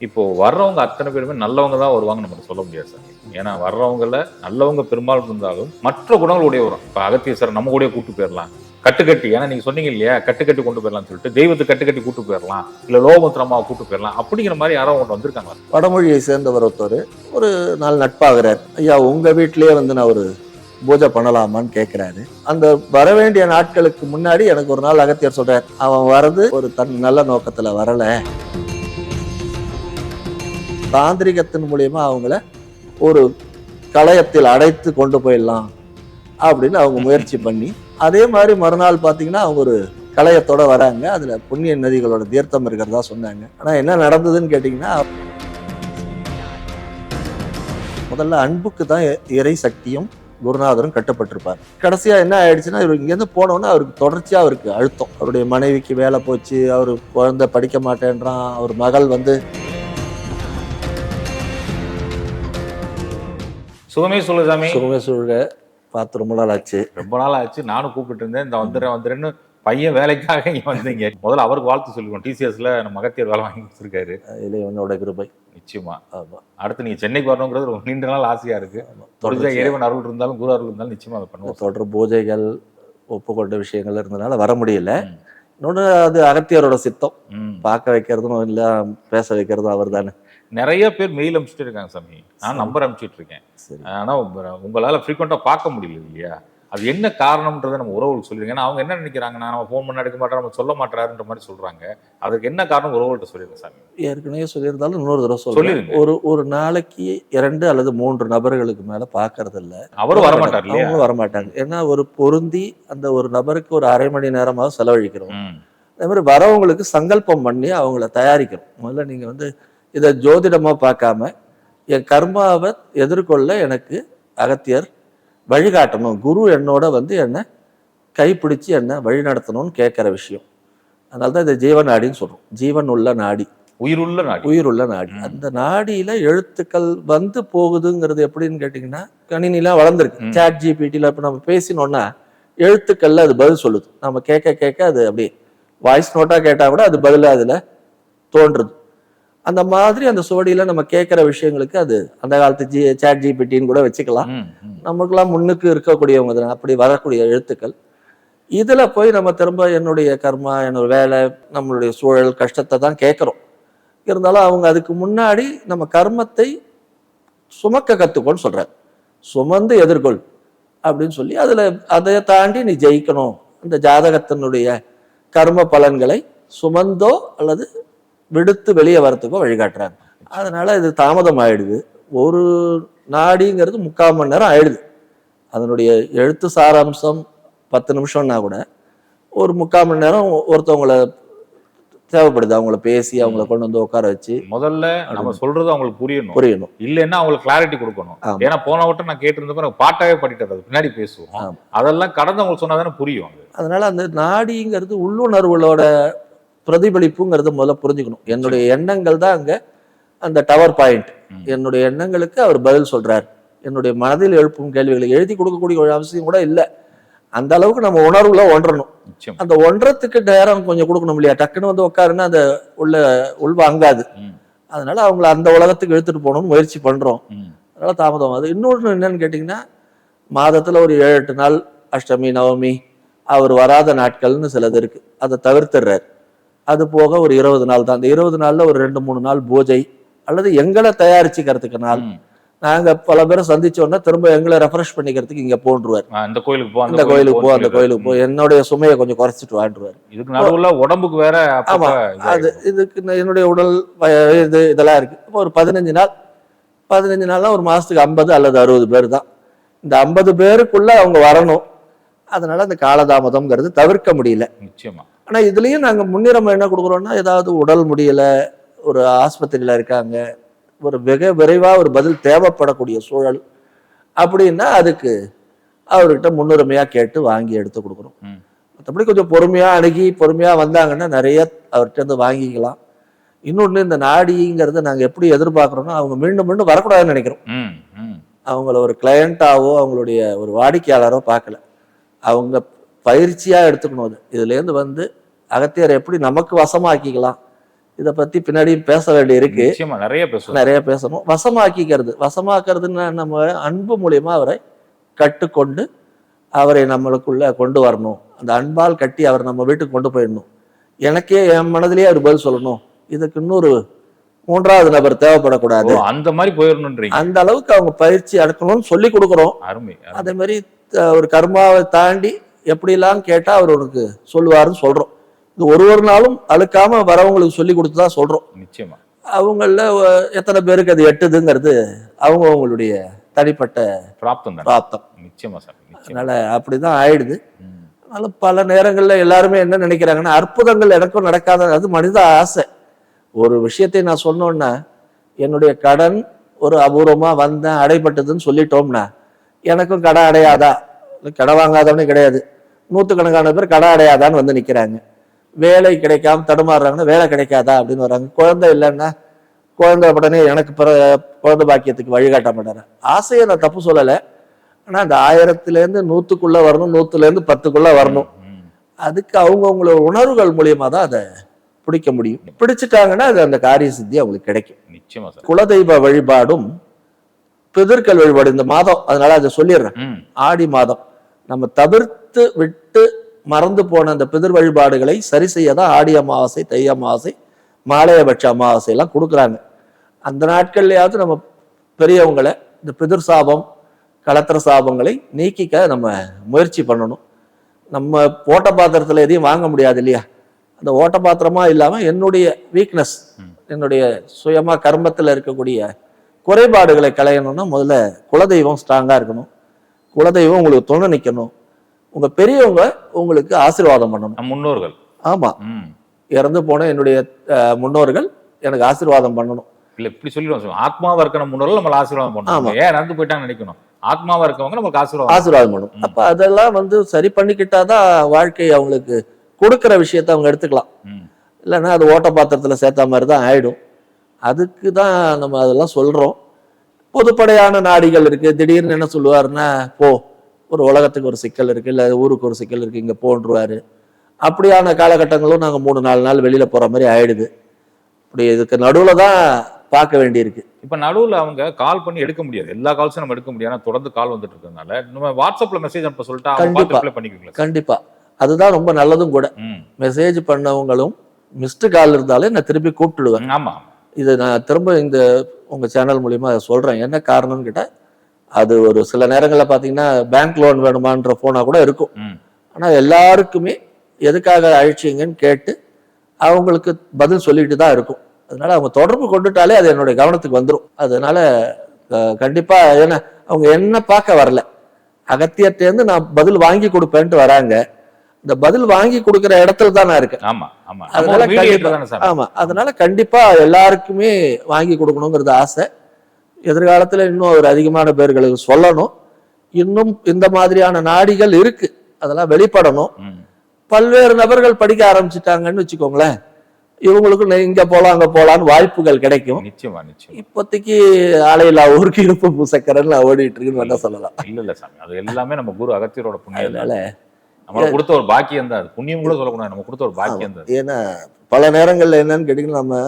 இப்போ வர்றவங்க அத்தனை பேருமே நல்லவங்க தான் வருவாங்க நம்ம சொல்ல முடியாது சார். ஏன்னா வர்றவங்கள நல்லவங்க பெரும்பாலும் இருந்தாலும் மற்ற குணங்கள் உடைய வரும் இப்போ அகத்தியசரை நம்ம கூட கூட்டு போயிடலாம் கட்டுக்கட்டி ஏன்னா நீங்க சொன்னீங்க இல்லையா? கட்டுக்கட்டி கொண்டு போயிடலாம்னு சொல்லிட்டு தெய்வத்தை கட்டுக்கட்டி கூட்டு போயிடலாம் இல்ல லோகமுத்திரமாவை கூட்டு போயிடலாம் அப்படிங்கிற மாதிரி யாரோ ஒன்று வந்திருக்காங்க. வடமொழியை சேர்ந்தவர் ஒருத்தர். ஒரு நாள் நட்பாகிறார். ஐயா உங்க வீட்டிலேயே வந்து நான் ஒரு பூஜை பண்ணலாமான்னு கேட்கிறாரு அந்த வர வேண்டிய நாட்களுக்கு முன்னாடி எனக்கு ஒரு நாள் அகத்தியர் சொல்றார் அவன் வரது ஒரு தன் நல்ல நோக்கத்துல வரல. தாந்திரிகத்தின் மூலியமா அவங்கள ஒரு களையத்தில் அடைத்து கொண்டு போயிடலாம் அப்படின்னு அவங்க முயற்சி பண்ணி அதே மாதிரி மறுநாள் பார்த்தீங்கன்னா அவங்க ஒரு களையத்தோட வராங்க. அதுல புண்ணிய நதிகளோட தீர்த்தம் இருக்கிறதா சொன்னாங்க. ஆனா என்ன நடந்ததுன்னு கேட்டிங்கன்னா முதல்ல அன்புக்கு தான் இறை சக்தியும் குருநாதரும் கட்டப்பட்டிருப்பார். கடைசியா என்ன ஆயிடுச்சுன்னா இவர் இங்கேருந்து போனோன்னா அவருக்கு தொடர்ச்சியா அவருக்கு அழுத்தம். அவருடைய மனைவிக்கு வேலை போச்சு அவர் குழந்தை படிக்க மாட்டேன்றான் அவர் மகள் வந்து சுகமே சொல்லு சாமி. சுகமே சூழ பார்த்து ரொம்ப நாள் ஆச்சு. ரொம்ப நாள் ஆச்சு. நானும் கூப்பிட்டு இருந்தேன். இந்த வந்துடுறேன் வந்துடுறேன்னு பையன் வேலைக்காக இங்க வந்தீங்க. முதல்ல அவருக்கு வாழ்த்து சொல்லிக்கணும். டிசிஎஸ்ல நம்ம மகத்தியர் வேலை வாங்கி கொடுத்துருக்காரு. இளைவனோட கிருபை. நிச்சயமா. ஆமா. அடுத்து நீங்க சென்னைக்கு வரணுங்கிறது ரொம்ப நீண்ட நாள் ஆசையா இருக்கு. தொடர்ச்சியா. இறைவன் அருள் இருந்தாலும் குரு அருள் இருந்தாலும் நிச்சயமா அதை பண்ணுவோம். தொடர் பூஜைகள் ஒப்புக்கொண்ட விஷயங்கள் இருந்தனால வர முடியல. இன்னொன்று அது அகத்தியரோட சித்தம். பார்க்க வைக்கிறதும் இல்லை பேச வைக்கிறதும் அவர் தானே நிறைய பேர் மெயில் அனுப்பிச்சிட்டு இருக்காங்க சாமி. நான். நம்பர் அனுப்பிச்சிட்டு இருக்கேன் ஆனா உங்க- உங்களால ஃப்ரீக்வெண்டா பார்க்க முடியல இல்லையா? அது என்ன காரணம்ன்றதை நம்ம உறவுகள் சொல்லிருங்க. ஏன்னா அவங்க என்ன நினைக்கிறாங்கன்னா நம்ம ஃபோன் பண்ண எடுக்க மாட்டோம் நம்ம சொல்ல மாட்டாருன்ற மாதிரி சொல்றாங்க. அதுக்கு என்ன காரணம் உறவுகள்கிட்ட சொல்லிருங்க சாமி. ஏற்கனவே சொல்லியிருந்தாலும் இன்னொரு தடவை சொல்றேன். சொல்லிருங்க ஒரு ஒரு நாளைக்கு இரண்டு அல்லது மூன்று நபர்களுக்கு மேல பாக்குறது இல்ல அவரும் வரமாட்டார் அவங்களும் வரமாட்டாங்க. ஏன்னா ஒரு பொருந்தி அந்த ஒரு நபருக்கு ஒரு அரை மணி நேரமாவது செலவழிக்கிறோம். அதே மாதிரி வரவங்களுக்கு சங்கல்பம் பண்ணி அவங்கள தயாரிக்கிறோம். முதல்ல நீங்க வந்து இதை ஜோதிடமா பார்க்காம என் கர்மாவை எதிர்கொள்ள எனக்கு அகத்தியர் வழிகாட்டணும். குரு என்னோட வந்து என்னை கைப்பிடிச்சு என்னை வழி நடத்தணும்னு கேட்குற விஷயம். அதனால தான் இதை ஜீவ நாடின்னு சொல்றோம். ஜீவன் உள்ள நாடி. உயிருள்ள நாடி. உயிருள்ள நாடி. அந்த நாடியில எழுத்துக்கள் வந்து போகுதுங்கிறது எப்படின்னு கேட்டிங்கன்னா கணினிலாம் வளர்ந்துருக்கு. சாட் ஜிபிடியில் இப்போ நம்ம பேசினோன்னா எழுத்துக்கள்ல அது பதில் சொல்லுது. நம்ம கேட்க கேட்க அது அப்படியே வாய்ஸ் நோட்டா கேட்டா கூட அது பதிலா அதுல தோன்றுது. அந்த மாதிரி அந்த சுவடியில நம்ம கேட்குற விஷயங்களுக்கு அது அந்த காலத்து ஜி சாட் ஜிபிடின்னு கூட வச்சுக்கலாம். ம், ம். நமக்கெல்லாம் முன்னுக்கு இருக்கக்கூடியவங்க அப்படி வரக்கூடிய எழுத்துக்கள். இதுல போய் நம்ம திரும்ப என்னுடைய கர்மா என்னோட வேலை நம்மளுடைய சூழல் கஷ்டத்தை தான் கேட்குறோம். இருந்தாலும் அவங்க அதுக்கு முன்னாடி நம்ம கர்மத்தை சுமக்க கத்துக்கோன்னு சொல்றாரு. சுமந்து எதிர்கொள் அப்படின்னு சொல்லி அதுல அதை தாண்டி நீ ஜெயிக்கணும். இந்த ஜாதகத்தினுடைய கர்ம பலன்களை சுமந்தோ அல்லது விடுத்து வெளியே வரத்துக்கோ வழிகாட்டுறாங்க. அதனால இது தாமதம் ஆயிடுது. ஒரு நாடிங்கிறது முக்கால் மணி நேரம் ஆயிடுது. அதனுடைய எழுத்து சாராம்சம் பத்து நிமிஷம்னா கூட ஒரு முக்கால் மணி நேரம் ஒருத்தவங்கள தேவைப்படுது. அவங்கள பேசி அவங்கள கொண்டு வந்து உட்கார வச்சு முதல்ல நம்ம சொல்றது அவங்களுக்கு புரியணும். புரியணும். இல்லைன்னா அவங்களுக்கு கிளாரிட்டி கொடுக்கணும். ஏன்னா போன வட்டம் நான் கேட்டிருந்தப்ப எனக்கு பாட்டாவே படிட்டது அது பின்னாடி பேசுவோம். அதெல்லாம் கடந்தவங்களுக்கு சொன்னாதானே புரியும் அது. அதனால அந்த நாடிங்கிறது உள்ளுணர்வுகளோட பிரதிபலிப்புங்கிறத முதல்ல புரிஞ்சுக்கணும். என்னுடைய எண்ணங்கள் தான் அங்க அந்த டவர் பாயிண்ட். என்னுடைய எண்ணங்களுக்கு அவர் பதில் சொல்றார். என்னுடைய மனதில் எழுப்பும் கேள்விகளை எழுதி கொடுக்கக்கூடிய ஒரு அவசியம் கூட இல்லை. அந்த அளவுக்கு நம்ம உணர்வுல ஒன்றணும். அந்த ஒன்றத்துக்கு நேரம் கொஞ்சம் கொடுக்கணும் இல்லையா? டக்குன்னு வந்து உட்காருன்னா அந்த உள்ள உள்வாங்காது அதனால அவங்கள அந்த உலகத்துக்கு எடுத்துட்டு போகணும்னு முயற்சி பண்றோம். அதனால தாமதம் ஆகுது. இன்னொன்று என்னன்னு கேட்டிங்கன்னா மாதத்துல ஒரு ஏழு எட்டு நாள் அஷ்டமி நவமி அவர் வராத நாட்கள்னு சிலது இருக்கு. அதை தவிர்த்துடுறாரு. அது போக ஒரு இருபது நாள் தான். அந்த இருபது நாள்ல ஒரு ரெண்டு மூணு நாள் பூஜை அல்லது எங்களை தயாரிச்சுக்கிறதுக்கு நாள். நாங்க பல பேரை சந்திச்சோன்னா திரும்ப எங்களை ரெஃப்ரெஷ் பண்ணிக்கிறதுக்கு இங்க போன்றுவார். இந்த கோயிலுக்கு போ இந்த கோயிலுக்கு போ அந்த கோயிலுக்கு போ. என்னுடைய சுமையை கொஞ்சம் குறைச்சிட்டு வாண்டுருவார் இதுக்கு நடுவுல உடம்புக்கு வேற ஆமா. அது இதுக்கு என்னுடைய உடல் இது இதெல்லாம் இருக்கு. இப்போ ஒரு பதினஞ்சு நாள் பதினஞ்சு நாள்னா ஒரு மாசத்துக்கு ஐம்பது அல்லது அறுபது பேர் தான். இந்த ஐம்பது பேருக்குள்ள அவங்க வரணும். அதனால அந்த காலதாமதம்ங்கிறது தவிர்க்க முடியல. நிச்சயமா. ஆனா இதுலயும் நாங்க முன்னுரிமை என்ன கொடுக்குறோம்னா ஏதாவது உடல் முடியல ஒரு ஆஸ்பத்திரியில இருக்காங்க ஒரு வெக விரைவா ஒரு பதில் தேவைப்படக்கூடிய சூழல் அப்படின்னா அதுக்கு அவர்கிட்ட முன்னுரிமையா கேட்டு வாங்கி எடுத்து கொடுக்குறோம். மற்றபடி கொஞ்சம் பொறுமையா அணுகி பொறுமையா வந்தாங்கன்னா நிறைய அவர்கிட்ட வாங்கிக்கலாம். இன்னொன்று இந்த நாடிங்கிறத நாங்க எப்படி எதிர்பார்க்குறோம்னா அவங்க மீண்டும் மீண்டும் வரக்கூடாதுன்னு நினைக்கிறோம். அவங்கள ஒரு கிளையண்ட்டாவோ அவங்களுடைய ஒரு வாடிக்கையாளரோ பார்க்கல. அவங்க பயிற்சியா எடுத்துக்கணும் அது. இதுலேருந்து வந்து அகத்தியரை எப்படி நமக்கு வசமாக்கிக்கலாம்? இதை பத்தி பின்னாடி பேச வேண்டி இருக்கு நிறைய பேசுவோம். நிறைய பேசணும். வசமாக்கிக்கிறது. வசமாக்குறதுன்னா நம்ம அன்பு மூலியமா அவரை கட்டுக்கொண்டு அவரை நம்மளுக்குள்ள கொண்டு வரணும். அந்த அன்பால் கட்டி அவர் நம்ம வீட்டுக்கு கொண்டு போயிடணும். எனக்கே என் மனதிலேயே அவர் பதில் சொல்லணும். இதுக்கு இன்னொரு மூன்றாவது நபர் தேவைப்படக்கூடாது. அந்த மாதிரி போயிடணுன்றீங்க. அந்த அளவுக்கு அவங்க பயிற்சி எடுக்கணும்னு சொல்லி கொடுக்குறோம். அருமை. அதே மாதிரி ஒரு கர்மாவை தாண்டி எப்படிலாம் கேட்டா அவர் உனக்கு சொல்லுவாருன்னு சொல்றோம். இது ஒரு ஒரு நாளும் அழுக்காம வரவங்களுக்கு சொல்லி கொடுத்து தான் சொல்றோம். நிச்சயமா. அவங்கள எத்தனை பேருக்கு அது எட்டுதுங்கிறது அவங்க அவங்களுடைய தனிப்பட்ட பிராப்தம் பிராப்தம். நிச்சயமா நிச்சயமா. அதனால அப்படிதான் ஆயிடுது. அதனால பல நேரங்கள்ல எல்லாருமே என்ன நினைக்கிறாங்கன்னா அற்புதங்கள் எனக்கும் நடக்காத அது மனித ஆசை. ஒரு விஷயத்தை நான் சொன்னோன்னா என்னுடைய கடன் ஒரு அபூர்வமா வந்தேன் அடைபட்டதுன்னு சொல்லிட்டோம்னா எனக்கும் கடை அடையாதா? இல்ல கடை வாங்காதவனே கிடையாது. நூற்றுக்கணக்கான பேர் கடை அடையாதான்னு வந்து நிக்கிறாங்க. வேலை கிடைக்காம தடுமாறுறாங்கன்னா வேலை கிடைக்காதா அப்படின்னு வராங்க குழந்தை இல்லைன்னா குழந்தை உடனே எனக்கு பிற குழந்தை பாக்கியத்துக்கு வழிகாட்ட மாட்டாரு. ஆசையை நான் தப்பு சொல்லலை. ஆனா அந்த ஆயிரத்துலேருந்து நூற்றுக்குள்ள வரணும் நூற்றுலேருந்து பத்துக்குள்ள வரணும். அதுக்கு அவங்கவுங்களோட உணர்வுகள் மூலியமா தான் அதை பிடிக்க முடியும். பிடிச்சிட்டாங்கன்னா அது அந்த காரிய சித்தி அவங்களுக்கு கிடைக்கும். நிச்சயமா சார். குலதெய்வ வழிபாடும் பிதர்கள் வழிபாடு இந்த மாதம். அதனால அதை சொல்லிடுறேன். ஆடி மாதம். நம்ம தவிர்த்து விட்டு மறந்து போன அந்த பிதர் வழிபாடுகளை சரி செய்ய தான் ஆடி அமாவாசை தை அமாவாசை மாலையபட்ச அமாவாசை எல்லாம் கொடுக்குறாங்க. அந்த நாட்கள்லயாவது நம்ம பெரியவங்களை இந்த பிதிர் சாபம் கலத்திர சாபங்களை நீக்கிக்க நம்ம முயற்சி பண்ணணும். நம்ம ஓட்ட பாத்திரத்துல எதையும் வாங்க முடியாது இல்லையா? அந்த ஓட்ட பாத்திரமா இல்லாம என்னுடைய வீக்னஸ். என்னுடைய சுயமா கர்மத்துல இருக்கக்கூடிய குறைபாடுகளை களையணும்னா முதல்ல குலதெய்வம் ஸ்ட்ராங்கா இருக்கணும். குலதெய்வம் உங்களுக்கு துணை நிக்கணும். உங்க பெரியவங்க உங்களுக்கு ஆசீர்வாதம் பண்ணணும். முன்னோர்கள். ஆமா. ம். இறந்து போன என்னுடைய முன்னோர்கள் எனக்கு ஆசீர்வாதம் பண்ணணும். இல்ல இப்படி சொல்லிடுவோம். ஆத்மாவா இருக்கிற முன்னோர்கள் நம்மள ஆசீர்வாதம். பண்ணுவாங்க ஏன் நடந்து போயிட்டாங்கன்னு நினைக்கணும். ஆத்மாவா இருக்கவங்க நமக்கு ஆசீர்வாதம் ஆசீர்வாதம் பண்ணணும். அப்ப அதெல்லாம் வந்து சரி பண்ணிக்கிட்டாதான் வாழ்க்கை அவங்களுக்கு கொடுக்கிற விஷயத்த அவங்க எடுத்துக்கலாம். இல்லைன்னா அது ஓட்ட பாத்திரத்துல சேர்த்த மாதிரி தான் ஆயிடும். அதுக்கு தான் நம்ம அதெல்லாம் சொல்றோம். பொதுப்படையான நாடிகள் இருக்கு. திடீர்னு என்ன சொல்லுவாருன்னா போ ஒரு உலகத்துக்கு ஒரு சிக்கல் இருக்கு இல்ல ஊருக்கு ஒரு சிக்கல் இருக்கு இங்க போன்றுவாரு. அப்படியான காலகட்டங்களும் நாங்க மூணு நாலு நாள் வெளியில போற மாதிரி ஆயிடுது. இப்படி இதுக்கு நடுவுல தான் பார்க்க வேண்டியிருக்கு. இப்ப நடுவுல அவங்க கால் பண்ணி எடுக்க முடியாது. எல்லா கால்ஸும் நம்ம எடுக்க முடியாது. தொடர்ந்து கால் வந்துட்டு இருக்கறதுனால. நம்ம வாட்ஸ்அப்ல மெசேஜ் அனுப்ப சொல்லிட்டு அவங்க கண்டிப்பா. பார்த்து ரிப்ளை பண்ணிக்குவீங்களா? சார்? கண்டிப்பா. அதுதான் ரொம்ப நல்லதும் கூட. மெசேஜ் பண்ணவங்களும் மிஸ்டு கால் இருந்தாலே நான் திருப்பி கூப்பிட்டுடுவேன். ம், ஆமா இது நான் திரும்ப இந்த உங்க சேனல் மூலியமா அதை சொல்றேன். என்ன காரணம்னு கேட்டா அது ஒரு சில நேரங்கள்ல பாத்தீங்கன்னா பேங்க் லோன் வேணுமான்ற போனா கூட இருக்கும். ம். ஆனா எல்லாருக்குமே எதுக்காக அழிச்சிங்கன்னு கேட்டு அவங்களுக்கு பதில் சொல்லிட்டு தான் இருக்கும். அதனால அவங்க தொடர்பு கொண்டுட்டாலே அது என்னுடைய கவனத்துக்கு வந்துடும் அதனால அஹ், கண்டிப்பா ஏன்னா அவங்க என்ன பார்க்க வரல. அகத்தியர்ட்டேருந்து நான் பதில் வாங்கி கொடுப்பேன்ட்டு வராங்க. இந்த பதில் வாங்கி கொடுக்குற இடத்துல தான் நான் இருக்கேன் ஆமா. ஆமா அதனால ஆமா அதனால கண்டிப்பா எல்லாருக்குமே வாங்கி கொடுக்கணுங்கிறது ஆசை. எதிர்காலத்துல இன்னும் ஒரு அதிகமான பேர்களுக்கு சொல்லணும். இன்னும் இந்த மாதிரியான நாடிகள் இருக்கு. அதெல்லாம் வெளிப்படணும். பல்வேறு நபர்கள் படிக்க ஆரம்பிச்சிட்டாங்கன்னு வச்சுக்கோங்களேன். இவங்களுக்கு இங்க போலாம் அங்க போலான்னு வாய்ப்புகள் கிடைக்கும். நிச்சயமா நிச்சயமா. இப்போதைக்கு ஆலையில்லா ஊருக்கு இருப்பு பூசக்கரன்னு ஓடிட்டு இருக்குன்னு வேணா சொல்லலாம். இல்ல இல்ல சாமி. அது எல்லாமே நம்ம குரு அகத்தியரோட தான். நம்மளுக்கு கொடுத்த ஒரு பாக்கியம் தான். புண்ணியம் கூட சொல்லக்கூடாது. நம்ம கொடுத்த ஒரு பாக்கியம் தான். ஏன்னா பல நேரங்கள்ல என்னன்னு கேட்டீங்கன்னா நம்ம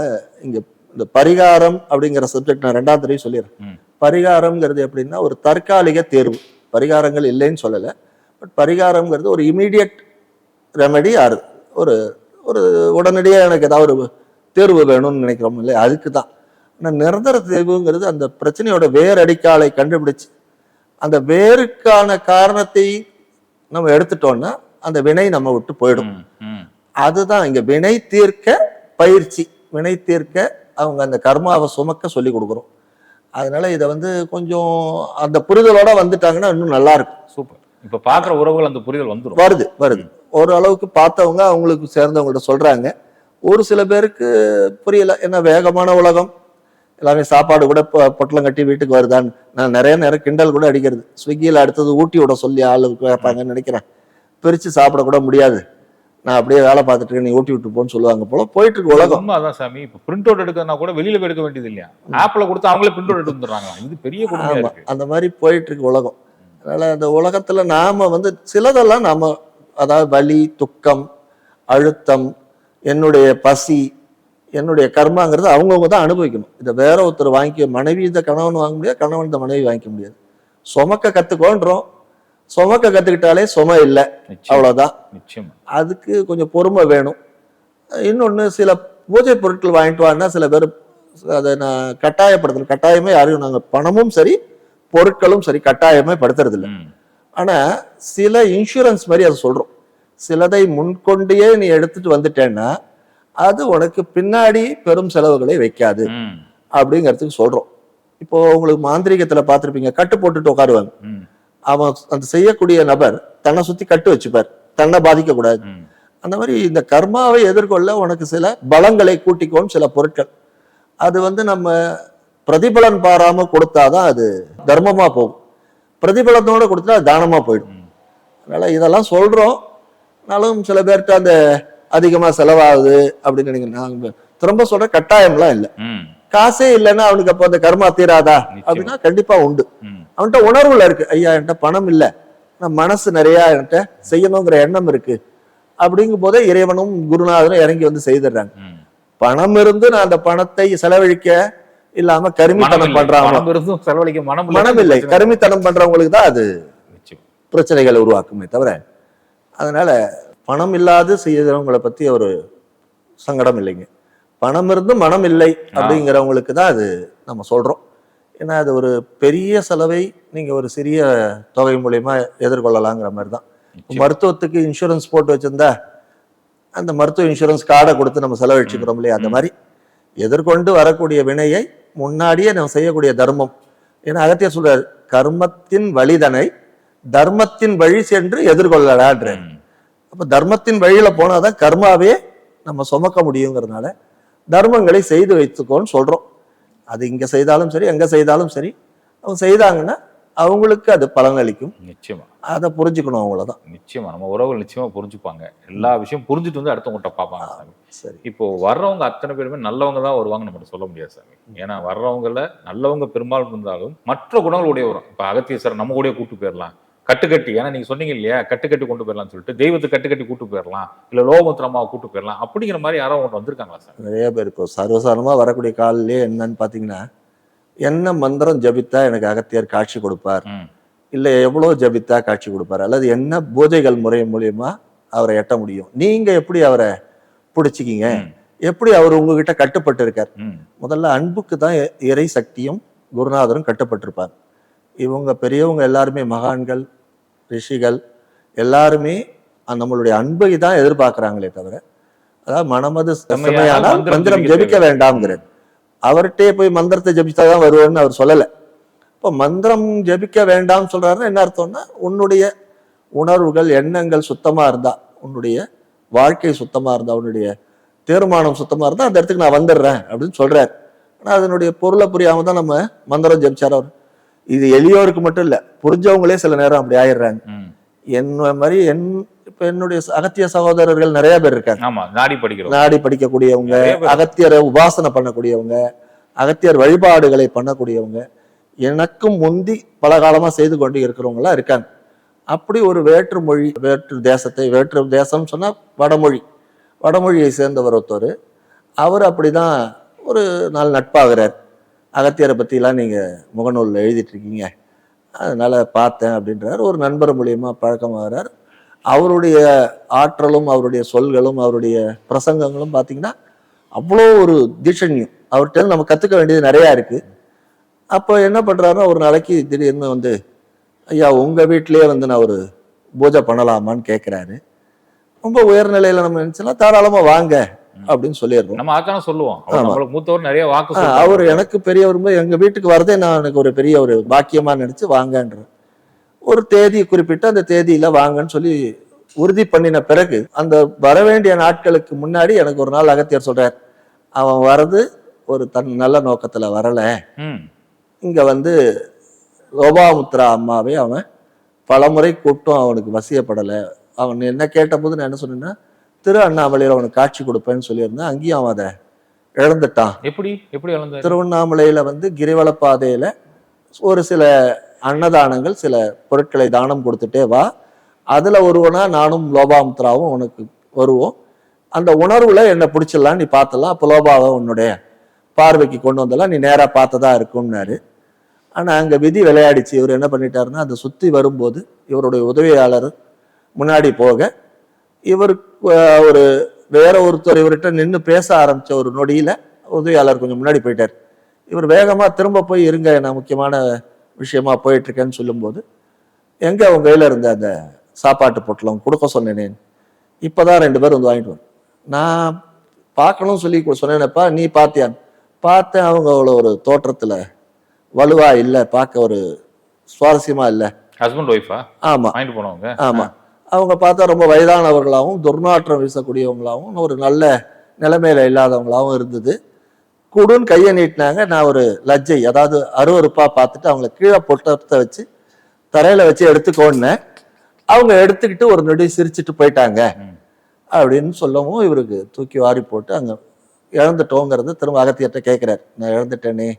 இங்க இந்த பரிகாரம் அப்படிங்கிற சப்ஜெக்ட் நான் ரெண்டாவது தடவை சொல்லிடுறேன். பரிகாரம்ங்கிறது எப்படின்னா ஒரு தற்காலிக தேர்வு. பரிகாரங்கள் இல்லைன்னு சொல்லலை. பட் பரிகாரம்ங்கிறது ஒரு இமீடியட் ரெமெடி ஆறு ஒரு ஒரு உடனடியாக எனக்கு ஏதாவது ஒரு தேர்வு வேணும்னு நினைக்கிறோம் இல்லையா? அதுக்கு தான் ஆனால் நிரந்தர தேர்வுங்கிறது அந்த பிரச்சனையோட வேர் அடிக்காலை கண்டுபிடிச்சு அந்த வேருக்கான காரணத்தை நம்ம எடுத்துட்டோம்னா அந்த வினை நம்ம விட்டு போயிடும். அதுதான் இங்க வினை தீர்க்க பயிற்சி. வினை தீர்க்க அவங்க அந்த கர்மாவை சுமக்க சொல்லி கொடுக்குறோம். அதனால இதை வந்து கொஞ்சம் அந்த புரிதலோட வந்துட்டாங்கன்னா இன்னும் நல்லா இருக்கும். சூப்பர். இப்ப பாக்குற உறவுகள் அந்த புரிதல் வந்துரும். வருது வருது. ஓரளவுக்கு பார்த்தவங்க அவங்களுக்கு சேர்ந்தவங்கள்ட்ட சொல்றாங்க. ஒரு சில பேருக்கு புரியல. ஏன்னா வேகமான உலகம். எல்லாமே சாப்பாடு கூட பொ- பொட்டலம் கட்டி வீட்டுக்கு வருதான்னு. நான் நிறைய நேரம் கிண்டல் கூட அடிக்கிறது. ஸ்விக்கியில் அடுத்தது ஊட்டி விட சொல்லி ஆளுக்கு கேட்பாங்கன்னு நினைக்கிறேன். பிரித்து சாப்பிட கூட முடியாது. நான் அப்படியே வேலை பார்த்துட்டு இருக்கேன், நீ ஊட்டி விட்டு போன்னு சொல்லுவாங்க போல. போயிட்டு இருக்கு உலகம். அதான் சாமி. இப்ப பிரிண்ட் அவுட் எடுக்கிறதுனா கூட வெளியில போய் எடுக்க வேண்டியது இல்லையா? ஆப்ல கொடுத்து அவங்களே பிரிண்ட் அவுட் எடுத்து வந்துடுறாங்க இது பெரிய இருக்கு. அந்த மாதிரி போயிட்டு இருக்கு உலகம். அதனால அந்த உலகத்துல நாம வந்து சிலதெல்லாம் நாம அதாவது வலி துக்கம் அழுத்தம் என்னுடைய பசி என்னுடைய கர்மாங்கிறது அவங்கவுங்க தான் அனுபவிக்கணும். இதை வேற ஒருத்தர் வாங்கிக்க மனைவி இந்த கணவன் வாங்க முடியாது கணவன் இந்த மனைவி வாங்கிக்க முடியாது. சுமக்க கத்துக்கோன்றோம். சுமக்க கத்துக்கிட்டாலே சும இல்லை. நிச்சயமா. அதுக்கு கொஞ்சம் பொறுமை வேணும். இன்னொன்று சில பூஜை பொருட்கள் வாங்கிட்டு வான்னா சில பேர் அதை நான் கட்டாயப்படுத்தல கட்டாயமே யாரையும் நாங்கள் பணமும் சரி பொருட்களும் சரி கட்டாயமே படுத்துறது இல்லை ம். ஆனா சில இன்சூரன்ஸ் மாதிரி அதை சொல்றோம். சிலதை முன்கொண்டே நீ எடுத்துட்டு வந்துட்டேன்னா அது உனக்கு பின்னாடி பெரும் செலவுகளை வைக்காது. அப்படிங்கிறதுக்கு சொல்றோம். இப்போ உங்களுக்கு மாந்திரீகத்துல பார்த்திருப்பீங்க கட்டு போட்டுட்டு உட்காருவாங்க. அவன் அந்த செய்யக்கூடிய நபர் தன்னை சுத்தி கட்டு வச்சுப்பார் தன்னை பாதிக்க கூடாது. அந்த மாதிரி இந்த கர்மாவை எதிர்கொள்ள உனக்கு சில பலங்களை கூட்டிக்கும் சில பொருட்கள் அது வந்து நம்ம பிரதிபலன் பாராம கொடுத்தாதான் அது தர்மமா போகும் பிரதிபலத்தோட கொடுத்தா அது தானமா போயிடும். அதனால இதெல்லாம் சொல்றோம் ஆனாலும் சில பேர்கிட்ட அந்த அதிகமா செலவாகுது அப்படின்னு நினைக்கிறேன் திரும்ப சொல்ற கட்டாயம்லாம் இல்லை. காசே இல்லைன்னா அவனுக்கு அப்போ அந்த கர்மா தீராதா. அப்படின்னா கண்டிப்பா உண்டு. அவன்கிட்ட உணர்வுல இருக்கு. ஐயா என்கிட்ட பணம் இல்லை. நான் மனசு நிறைய என்கிட்ட செய்யணுங்கிற எண்ணம் இருக்கு. அப்படிங்கும் போதே இறைவனும் குருநாதனும் இறங்கி வந்து செய்திடுறாங்க. பணம் இருந்து நான் அந்த பணத்தை செலவழிக்க இல்லாம கருமித்தனம். பண்றாங்க செலவழிக்க மனம் மனம் இல்லை. கருமித்தனம் பண்றவங்களுக்கு தான் அது. பிரச்சனைகளை உருவாக்குமே தவிர அதனால பணம் இல்லாது செய்யறவங்களை பத்தி ஒரு சங்கடம் இல்லைங்க. பணம் இருந்தும் மனம் இல்லை அப்படிங்கிறவங்களுக்கு தான் அது நம்ம சொல்றோம். ஏன்னா அது ஒரு பெரிய செலவை நீங்க ஒரு சிறிய தொகை மூலியமா எதிர்கொள்ளலாங்கிற மாதிரி தான். மருத்துவத்துக்கு இன்சூரன்ஸ் போட்டு வச்சிருந்தா அந்த மருத்துவ இன்சூரன்ஸ் கார்டை கொடுத்து நம்ம செலவழிச்சுக்கிறோம் இல்லையா? அந்த மாதிரி எதிர்கொண்டு வரக்கூடிய வினையை முன்னாடியே நம்ம செய்யக்கூடிய தர்மம். ஏன்னா அகத்தியர் சொல்றாரு கர்மத்தின் வழிதனை தர்மத்தின் வழி சென்று எதிர்கொள்ளலான்ற. அப்ப தர்மத்தின் வழியில போனாதான் கர்மாவே நம்ம சுமக்க முடியுங்கிறதுனால தர்மங்களை செய்து வைத்துக்கோன்னு சொல்றோம். அது இங்க செய்தாலும் சரி எங்க செய்தாலும் சரி அவங்க செய்தாங்கன்னா அவங்களுக்கு அது பலனளிக்கும் நிச்சயமா. அதை புரிஞ்சுக்கணும் அவ்வளவுதான் நிச்சயமா. நம்ம உறவுகள் நிச்சயமா புரிஞ்சுப்பாங்க. எல்லா விஷயம் புரிஞ்சுட்டு வந்து அடுத்தவங்ககிட்ட பார்ப்பாங்க சாமி. சரி. இப்போ வர்றவங்க அத்தனை பேருமே நல்லவங்க தான் வருவாங்க நம்ம சொல்ல முடியாது சாமி. ஏன்னா வர்றவங்கள நல்லவங்க பெரும்பாலும் இருந்தாலும் மற்ற குணங்கள் உடையவரும். இப்போ அகத்தியசர் நம்ம கூட கூட்டு போயிடலாம் கட்டுக்கட்டி. ஏன்னா நீங்க சொன்னீங்க இல்லையா கட்டுக்கட்டி கொண்டு போயிடலாம்னு சொல்லிட்டு தெய்வத்தை கட்டுக்கட்டி கூட்டு போயிடலாம் இல்ல லோகமுத்திரமாவை கூட்டு போயிடலாம் அப்படிங்கிற மாதிரி யாரோ ஒன்று வந்திருக்காங்களா சார்? நிறைய பேர் இப்போ சர்வசாதாரணமா வரக்கூடிய காலிலே என்னன்னு பாத்தீங்கன்னா என்ன மந்திரம் ஜபித்தா எனக்கு அகத்தியர் காட்சி கொடுப்பார். இல்ல எவ்வளவு ஜபித்தா காட்சி கொடுப்பார்? அல்லது என்ன பூஜைகள் முறை மூலியமா அவரை எட்ட முடியும்? நீங்க எப்படி அவரை பிடிச்சிக்கிங்க. எப்படி அவர் உங்ககிட்ட கட்டுப்பட்டு இருக்கார். முதல்ல அன்புக்கு தான் இறை சக்தியும் குருநாதரும் கட்டுப்பட்டிருப்பார். இவங்க பெரியவங்க எல்லாருமே மகான்கள் ரிஷிகள் எல்லாருமே நம்மளுடைய அன்பை தான் எதிர்பார்க்கறாங்களே தவிர அதாவது மனமது செம்மையானால் மந்திரம் ஜெபிக்க வேண்டாம்ங்கிறது. அவர்கிட்டயே போய் மந்திரத்தை ஜெபிச்சா தான் வருவேன்னு அவர் சொல்லலை. இப்போ மந்திரம் ஜெபிக்க வேண்டாம்னு சொல்றாருன்னா என்ன அர்த்தம்னா உன்னுடைய உணர்வுகள் எண்ணங்கள் சுத்தமா இருந்தா உன்னுடைய வாழ்க்கை சுத்தமா இருந்தா உன்னுடைய தீர்மானம் சுத்தமா இருந்தா அந்த இடத்துக்கு நான் வந்துடுறேன் அப்படின்னு சொல்றாரு. ஆனா அதனுடைய பொருளை புரியாம தான் நம்ம மந்திரம் ஜெபிச்சார் அவர். இது எளியோருக்கு மட்டும் இல்ல புரிஞ்சவங்களே சில நேரம் அப்படி ஆயிடுறாங்க. என்ன மாதிரி என் இப்ப என்னுடைய அகத்திய சகோதரர்கள் நிறைய பேர் இருக்காங்க. ஆமா நாடி படிக்கிறோம் நாடி படிக்கக்கூடியவங்க. அகத்தியரை உபாசனை பண்ணக்கூடியவங்க அகத்தியர் வழிபாடுகளை பண்ணக்கூடியவங்க எனக்கும் முந்தி பல காலமா செய்து கொண்டு இருக்கிறவங்களாம் இருக்காங்க. அப்படி ஒரு வேற்று மொழி வேற்று தேசத்தை வேற்று தேசம் சொன்னா வடமொழி. வடமொழியை சேர்ந்தவர் ஒருத்தர். அவர் அப்படிதான் ஒரு நாள் நட்பாகிறார். அகத்தியரை பற்றிலாம் நீங்கள் முகநூலில் எழுதிட்டுருக்கீங்க. அதனால் பார்த்தேன் அப்படின்றார். ஒரு நண்பர் மூலியமா பழக்கமாகிறார் அவருடைய ஆற்றலும் அவருடைய சொல்களும் அவருடைய பிரசங்கங்களும் பார்த்தீங்கன்னா அவ்வளோ ஒரு தீட்சண்யம் அவர்கிட்ட நம்ம கற்றுக்க வேண்டியது நிறையா இருக்குது அப்போ என்ன பண்ணுறாருன்னா ஒரு நாளைக்கு திடீர்னு வந்து ஐயா உங்கள் வீட்டிலே வந்து நான் ஒரு பூஜை பண்ணலாமான்னு கேட்குறாரு ரொம்ப உயர்நிலையில் நம்ம நினச்சோன்னா தாராளமாக வாங்க. அப்படின்னு சொல்லிடுறோம் நம்ம அதான சொல்லுவோம். நம்மளுக்கு மூத்தவர் நிறைய வாக்கு. அவர் எனக்கு பெரியவர் எங்க வீட்டுக்கு வரதே நான் எனக்கு ஒரு பெரிய ஒரு பாக்கியமா நினைச்சு வாங்கன்ற ஒரு தேதி குறிப்பிட்டு அந்த தேதியில வாங்கன்னு சொல்லி உறுதி பண்ணின பிறகு அந்த வர வேண்டிய நாட்களுக்கு முன்னாடி எனக்கு ஒரு நாள் அகத்தியர் சொல்றார் அவன் வரது ஒரு தன் நல்ல நோக்கத்துல வரல. இங்க வந்து லோபாமுத்ரா அம்மாவை அவன் பலமுறை கூப்பிட்டும் அவனுக்கு வசியப்படலை அவன் என்ன கேட்டபோது நான் என்ன சொன்னேன்னா திரு அண்ணாமலையில் அவனுக்கு காட்சி கொடுப்பேன்னு சொல்லியிருந்தேன். அங்கேயும் அவன் அதை இழந்துட்டான். எப்படி? எப்படி வளர்ந்தாரு திருவண்ணாமலையில வந்து கிரிவல பாதையில ஒரு சில அன்னதானங்கள் சில பொருட்களை தானம் கொடுத்துட்டே வா. அதுல ஒருவனா நானும் லோபாமுத்ராவும் உனக்கு வருவோம். அந்த உணர்வுல என்னை பிடிச்சிடலாம் நீ பார்த்தலாம் அப்போ லோபாவை உன்னுடைய பார்வைக்கு கொண்டு வந்தலாம் நீ நேரா பார்த்ததா இருக்கும்னாரு. ஆனா அங்க விதி விளையாடிச்சு. இவர் என்ன பண்ணிட்டாருன்னா அதை சுத்தி வரும்போது இவருடைய உதவியாளர் முன்னாடி போக இவர் ஒரு வேற ஒருத்தர் இவர்கிட்ட நின்று பேச ஆரம்பிச்ச ஒரு நொடியில உதவியாளர் கொஞ்சம் முன்னாடி போயிட்டார். இவர் வேகமா திரும்ப போய் இருங்க நான் முக்கியமான விஷயமா போயிட்டு இருக்கேன்னு சொல்லும்போது எங்க உங்க கையில இருந்த அந்த சாப்பாட்டு பொட்டலம்? கொடுக்க சொன்னேனே இப்பதான் ரெண்டு பேரும் வந்து வாங்கிட்டு வரும் நான் பார்க்கணும்னு சொல்லி சொன்னேனப்பா நீ பார்த்தியான் பார்த்தேன் அவங்க அவ்வளோ ஒரு தோற்றத்துல வலுவா இல்லை பார்க்க ஒரு சுவாரஸ்யமா இல்லை. ஹஸ்பண்ட் ஒய்ஃபா ஆமா. வாங்கிட்டு போனவங்க? ஆமா. அவங்க பார்த்தா ரொம்ப வயதானவர்களாகவும் துர்நாற்றம் வீசக்கூடியவங்களாகவும் ஒரு நல்ல நிலைமையில இல்லாதவங்களாகவும் இருந்தது. குடுன்னு கையை நீட்டினாங்க. நான் ஒரு லஜ்ஜை அதாவது அருவருப்பா பார்த்துட்டு அவங்கள கீழே பொட்டத்தை வச்சு தரையில வச்சு எடுத்துக்கோன்னேன் அவங்க எடுத்துக்கிட்டு ஒரு நொடி சிரிச்சிட்டு போயிட்டாங்க. அப்படின்னு சொல்லவும் இவருக்கு தூக்கி வாரி போட்டு அங்க இழந்துட்டோங்கிறத திரும்ப அகத்தியர்கிட்ட கேட்கிறாரு நான் இழந்துட்டேனே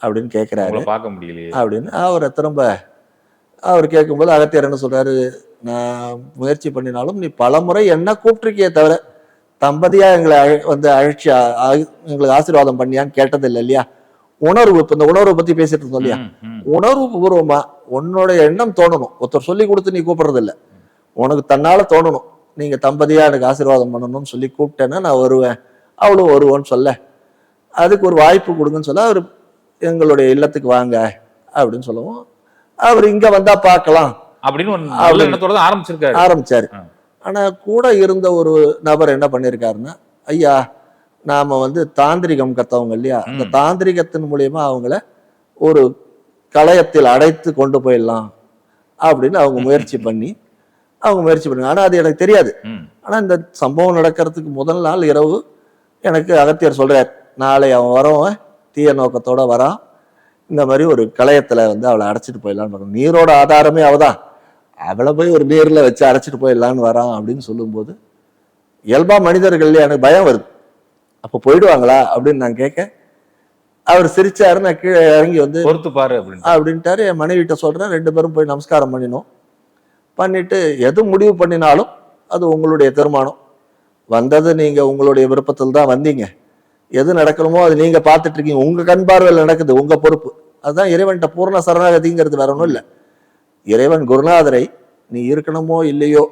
அப்படின்னு கேட்கிறாரு பார்க்க முடியலையே. அப்படின்னு அவரை திரும்ப அவர் கேட்கும்போது அகத்தியர் என்ன சொல்றாரு? நான் முயற்சி பண்ணினாலும் நீ பலமுறை என்ன கூப்பிட்டுருக்கியே தவிர தம்பதியா எங்களை அழ- வந்து அழைச்சி எங்களுக்கு ஆசீர்வாதம் பண்ணியான்னு கேட்டது இல்லை இல்லையா? உணர்வு இப்ப இந்த உணர்வை பத்தி பேசிட்டு இருந்தோம் இல்லையா. உணர்வு பூர்வமா உன்னோட எண்ணம் தோணணும். ஒருத்தர் சொல்லி கொடுத்து நீ கூப்பிடுறது இல்ல உனக்கு தன்னால தோணணும். நீங்க தம்பதியா எனக்கு ஆசீர்வாதம் பண்ணணும்னு சொல்லி கூப்பிட்டேன்னா நான் வருவேன். அவளும் வருவோன்னு சொல்ல. அதுக்கு ஒரு வாய்ப்பு கொடுங்கன்னு சொல்ல அவர் எங்களுடைய இல்லத்துக்கு வாங்க அப்படின்னு சொல்லவும் அவர் இங்க வந்தா பார்க்கலாம் அப்படின்னு ஒரு எண்ணத்தோட தான் ஆரம்பிச்சிருக்காரு ஆரம்பிச்சாரு. ஆனா கூட இருந்த ஒரு நபர் என்ன பண்ணிருக்காருன்னா ஐயா நாம வந்து தாந்திரிகம் கத்தவங்க இல்லையா அந்த. தாந்திரிகத்தின் மூலியமா அவங்கள ஒரு களையத்தில் அடைத்து கொண்டு போயிடலாம் அப்படின்னு அவங்க முயற்சி பண்ணி அவங்க முயற்சி பண்ணாங்க ஆனா அது எனக்கு தெரியாது. ஆனா இந்த சம்பவம் நடக்கிறதுக்கு முதல் நாள் இரவு எனக்கு அகத்தியர் சொல்றார் நாளை அவன் வரவன் தீய நோக்கத்தோட வரான் இந்த மாதிரி ஒரு களையத்துல வந்து அவளை அடைச்சிட்டு போயிடலான்னு வரான். நீரோட ஆதாரமே அவதான். அவளை போய் ஒரு நீர்ல வச்சு அடைச்சிட்டு போயிடலான்னு வரான் அப்படின்னு சொல்லும்போது இயல்பா மனிதர்கள் எனக்கு பயம் வருது. அப்போ போயிடுவாங்களா அப்படின்னு நான் கேட்க அவர் சிரிச்சாரு நான் கீழே இறங்கி வந்து பொறுத்து பாரு அப்படின்னு. அப்படின்ட்டாரு. என் மனைவிட்ட சொல்றேன் ரெண்டு பேரும் போய் நமஸ்காரம் பண்ணினோம். பண்ணிட்டு எது முடிவு பண்ணினாலும் அது உங்களுடைய தீர்மானம். வந்தது நீங்க உங்களுடைய விருப்பத்தில் தான் வந்தீங்க. எது நடக்கணுமோ அது நீங்க பார்த்துட்டு இருக்கீங்க உங்க கண் பார்வையில் நடக்குது உங்க பொறுப்பு. அதுதான் இறைவன்கிட்ட பூர்ண சரணாகதிங்கிறது வேற ஒன்றும் இல்லை. இறைவன் குருநாதரை நீ இருக்கணுமோ இல்லையோ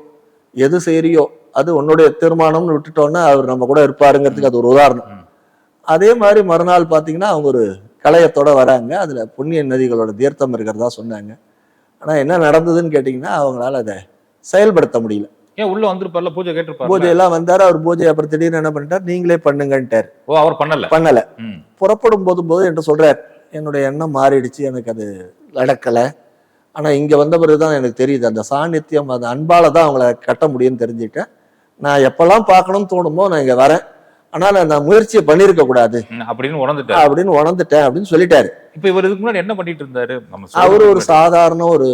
எது செய்றியோ அது உன்னுடைய தீர்மானம்னு விட்டுட்டோன்னா அவர் நம்ம கூட இருப்பாருங்கிறதுக்கு அது ஒரு உதாரணம். அதே மாதிரி மறுநாள் பார்த்தீங்கன்னா அவங்க ஒரு களையத்தோட வராங்க. அதுல புண்ணிய நதிகளோட தீர்த்தம் இருக்கிறதா சொன்னாங்க. ஆனா என்ன நடந்ததுன்னு கேட்டிங்கன்னா அவங்களால அதை செயல்படுத்த முடியல. ஏன் உள்ள வந்திருப்பார்ல? பூஜை கேட்டிருப்பாரு பூஜையெல்லாம் வந்தாரு அவர் பூஜை அப்புறம் திடீர்னு என்ன பண்ணிட்டார்? நீங்களே பண்ணுங்கன்ட்டார். ஓ அவர் பண்ணல? பண்ணல. புறப்படும் போதும் போது என்று சொல்றார். என்னுடைய எண்ணம் மாறிடுச்சு எனக்கு அது நடக்கல. ஆனா இங்க வந்த பிறகுதான் எனக்கு தெரியுது அந்த சாநித்தியம் அந்த அன்பால தான் அவங்கள கட்ட முடியும்னு தெரிஞ்சுக்கிட்டேன். நான் எப்பெல்லாம் பார்க்கணும்னு தோணுமோ நான் இங்க வரேன். ஆனா நான் முயற்சியை பண்ணியிருக்க கூடாது. அப்படின்னு உணர்ந்துட்டாரு. அப்படின்னு உணர்ந்துட்டேன் அப்படின்னு சொல்லிட்டாரு. இப்ப இவர் இதுக்கு முன்னாடி என்ன பண்ணிட்டு இருந்தாரு? அவர் ஒரு சாதாரண ஒரு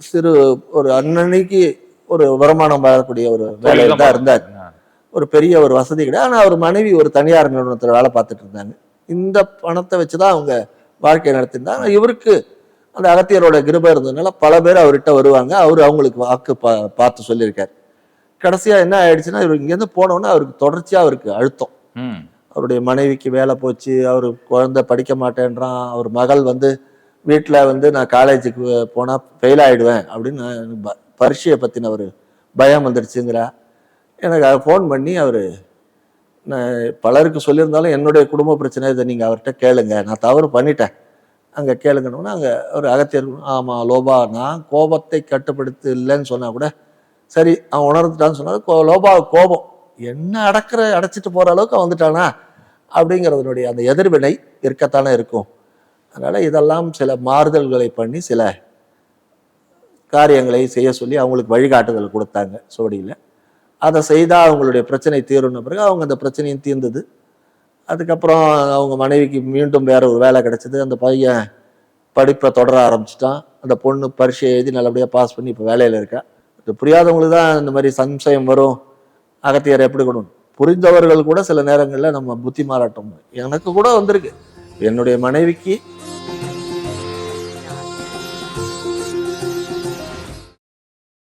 சிறு ஒரு அன்னன்னைக்கு ஒரு வருமானம் வரக்கூடிய ஒரு வேலையில தொழில் தான் தான் இருந்தார். ஒரு பெரிய ஒரு வசதி கிடையாது. ஆனா அவர் மனைவி ஒரு தனியார் நிறுவனத்துல வேலை பார்த்துட்டு இருந்தாங்க. இந்த பணத்தை வச்சுதான் அவங்க வாழ்க்கை நடத்திருந்தாங்க. இவருக்கு அந்த அகத்தியரோட கிருபை இருந்ததுனால பல பேர் அவர்கிட்ட வருவாங்க. அவர் அவங்களுக்கு வாக்கு பா பார்த்து சொல்லியிருக்காரு. கடைசியா என்ன ஆயிடுச்சுன்னா இவர் இங்கேருந்து போனோன்னே அவருக்கு தொடர்ச்சியா அவருக்கு அழுத்தம். அவருடைய மனைவிக்கு வேலை போச்சு. அவர் குழந்தை படிக்க மாட்டேன்றான். அவர் மகள் வந்து வீட்டில் வந்து நான் காலேஜுக்கு போனால் ஃபெயில் ஆயிடுவேன் அப்படின்னு பரீட்சையை பற்றின ஒரு பயம் வந்துடுச்சுங்கிறா. எனக்கு ஃபோன் பண்ணி அவர் நான் பலருக்கு சொல்லியிருந்தாலும் என்னுடைய குடும்ப பிரச்சனை இதை நீங்கள் அவர்கிட்ட கேளுங்க. நான் தவறு பண்ணிட்டேன். அங்கே கேளுங்கன்னு அங்கே ஒரு அகத்தியர் ஆமாம் லோபா நான் கோபத்தை கட்டுப்படுத்த இல்லைன்னு சொன்னால் கூட சரி அவன் உணர்ந்துட்டான்னு சொன்னால் கோ லோபா கோபம் என்ன அடக்கிற அடைச்சிட்டு போகிற அளவுக்கு வந்துட்டானா? அப்படிங்கிறதுனுடைய அந்த எதிர்வினை இருக்கத்தானே இருக்கும். அதனால் இதெல்லாம் சில மாறுதல்களை பண்ணி சில காரியங்களை செய்ய சொல்லி அவங்களுக்கு வழிகாட்டுதல் கொடுத்தாங்க சோடியில் அதை செய்தால் அவங்களுடைய பிரச்சனை தீரும்ன பிறகு அவங்க அந்த பிரச்சனையும் தீர்ந்தது. அதுக்கப்புறம் அவங்க மனைவிக்கு மீண்டும் வேற ஒரு வேலை கிடைச்சது. அந்த பையன் படிப்பை தொடர ஆரம்பிச்சிட்டான். அந்த பொண்ணு பரீட்சை எழுதி நல்லபடியாக பாஸ் பண்ணி இப்போ வேலையில் இருக்கா. இது புரியாதவங்களுக்கு தான் இந்த மாதிரி சம்சயம் வரும். அகத்தியர் எப்படி கொடுக்கணும்? புரிந்தவர்கள் கூட சில நேரங்களில் நம்ம புத்தி மாறாட்டம். எனக்கு கூட வந்திருக்கு. என்னுடைய மனைவிக்கு